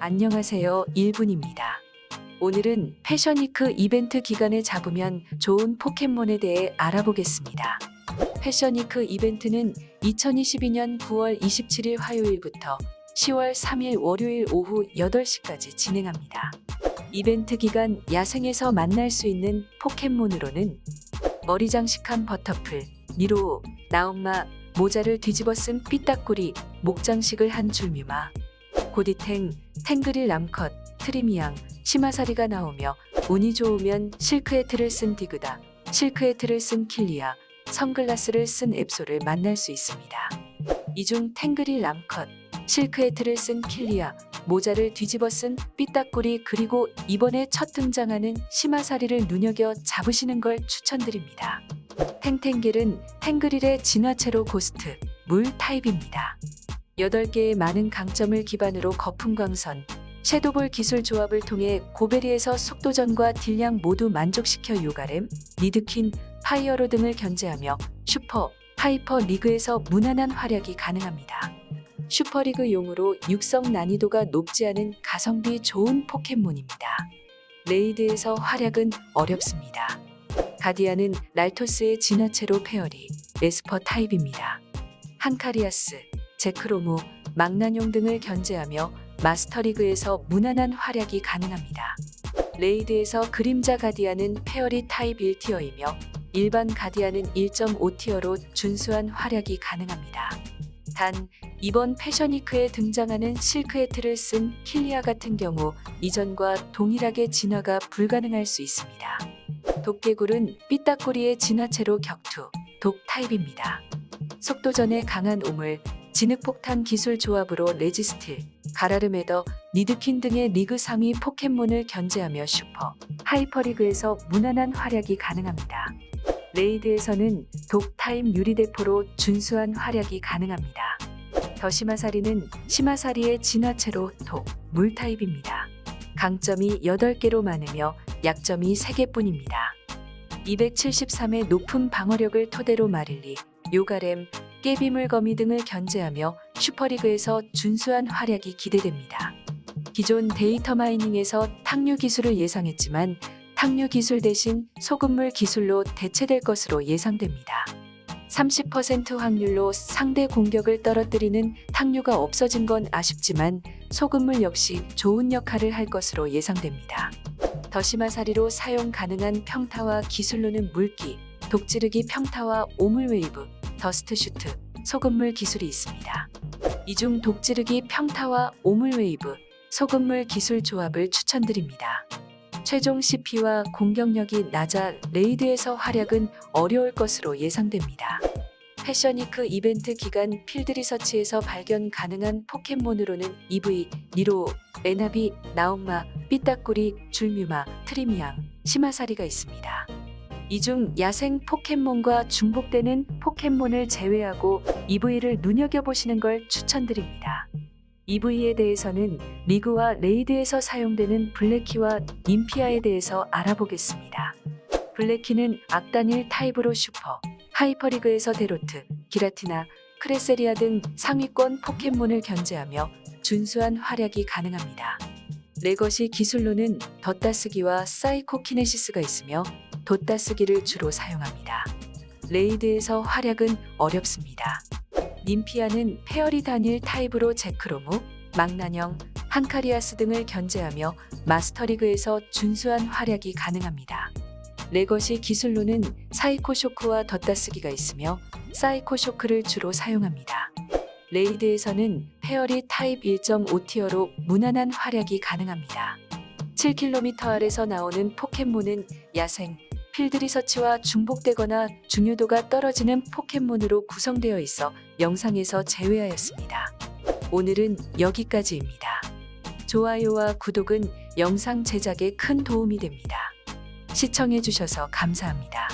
안녕하세요. 1분입니다. 오늘은 패션위크 이벤트 기간을 잡으면 좋은 포켓몬에 대해 알아보겠습니다. 패션위크 이벤트는 2022년 9월 27일 화요일부터 10월 3일 월요일 오후 8시까지 진행합니다. 이벤트 기간 야생에서 만날 수 있는 포켓몬으로는 머리 장식한 버터풀, 니로, 나엄마, 모자를 뒤집어 쓴 삐딱구리, 목 장식을 한 줄뮤마, 고디탱, 탱그릴 람컷, 트리미양, 시마사리가 나오며 운이 좋으면 실크헤트를 쓴 디그다, 실크헤트를 쓴 킬리아, 선글라스를 쓴 앱소를 만날 수 있습니다. 이 중 탱그릴 람컷, 실크헤트를 쓴 킬리아, 모자를 뒤집어 쓴 삐딱구리 그리고 이번에 첫 등장하는 시마사리를 눈여겨 잡으시는 걸 추천드립니다. 탱탱길은 탱그릴의 진화체로 고스트, 물 타입입니다. 8개의 많은 강점을 기반으로 거품광선, 섀도볼 기술 조합을 통해 고베리에서 속도전과 딜량 모두 만족시켜 요가렘, 니드킨, 파이어로 등을 견제하며 슈퍼, 하이퍼 리그에서 무난한 활약이 가능합니다. 슈퍼리그 용으로 육성 난이도가 높지 않은 가성비 좋은 포켓몬입니다. 레이드에서 활약은 어렵습니다. 가디안은 랄토스의 진화체로 페어리, 에스퍼 타입입니다. 한카리아스, 제크로모, 망나뇽 등을 견제하며 마스터리그에서 무난한 활약이 가능합니다. 레이드에서 그림자 가디안은 페어리 타입 1티어이며 일반 가디안은 1.5티어로 준수한 활약이 가능합니다. 단 이번 패션위크에 등장하는 실크헤트를 쓴 킬리아 같은 경우 이전과 동일하게 진화가 불가능할 수 있습니다. 독개굴은 삐딱꼬리의 진화체로 격투, 독 타입입니다. 속도전에 강한 우물, 진흙폭탄 기술 조합으로 레지스틸, 가라르메더, 니드킨 등의 리그 상위 포켓몬을 견제하며 슈퍼, 하이퍼리그에서 무난한 활약이 가능합니다. 레이드에서는 독 타입 유리대포로 준수한 활약이 가능합니다. 더시마사리는 시마사리의 진화체로 독, 물 타입입니다. 강점이 8개로 많으며 약점이 3개뿐입니다. 273의 높은 방어력을 토대로 마릴리, 요가렘, 깨비 물거미 등을 견제하며 슈퍼리그에서 준수한 활약이 기대됩니다. 기존 데이터 마이닝에서 탕류 기술을 예상했지만 탕류 기술 대신 소금물 기술로 대체될 것으로 예상됩니다. 30% 확률로 상대 공격을 떨어뜨리는 탕류가 없어진 건 아쉽지만 소금물 역시 좋은 역할을 할 것으로 예상됩니다. 더시마사리로 사용 가능한 평타와 기술로는 물기, 독지르기 평타와 오물웨이브, 더스트 슈트, 소금물 기술이 있습니다. 이 중 독지르기 평타와 오물 웨이브, 소금물 기술 조합을 추천드립니다. 최종 CP와 공격력이 낮아 레이드에서 활약은 어려울 것으로 예상됩니다. 패션위크 이벤트 기간 필드 리서치에서 발견 가능한 포켓몬으로는 EV, 니로, 에나비, 나엄마, 삐딱구리, 줄뮤마, 트리미양, 시마사리가 있습니다. 이 중 야생 포켓몬과 중복되는 포켓몬을 제외하고 EV를 눈여겨보시는 걸 추천드립니다. EV에 대해서는 리그와 레이드에서 사용되는 블랙키와 님피아에 대해서 알아보겠습니다. 블랙키는 악단일 타입으로 슈퍼, 하이퍼리그에서 데로트, 기라티나, 크레세리아 등 상위권 포켓몬을 견제하며 준수한 활약이 가능합니다. 레거시 기술로는 덧따쓰기와 사이코키네시스가 있으며 덧따쓰기를 주로 사용합니다. 레이드에서 활약은 어렵습니다. 님피아는 페어리 단일 타입으로 제크로무, 망나뇽, 한카리아스 등을 견제하며 마스터리그에서 준수한 활약이 가능합니다. 레거시 기술로는 사이코 쇼크와 덧따쓰기가 있으며 사이코 쇼크를 주로 사용합니다. 레이드에서는 페어리 타입 1.5티어로 무난한 활약이 가능합니다. 7km 아래서 나오는 포켓몬은 야생, 필드 리서치와 중복되거나 중요도가 떨어지는 포켓몬으로 구성되어 있어 영상에서 제외하였습니다. 오늘은 여기까지입니다. 좋아요와 구독은 영상 제작에 큰 도움이 됩니다. 시청해주셔서 감사합니다.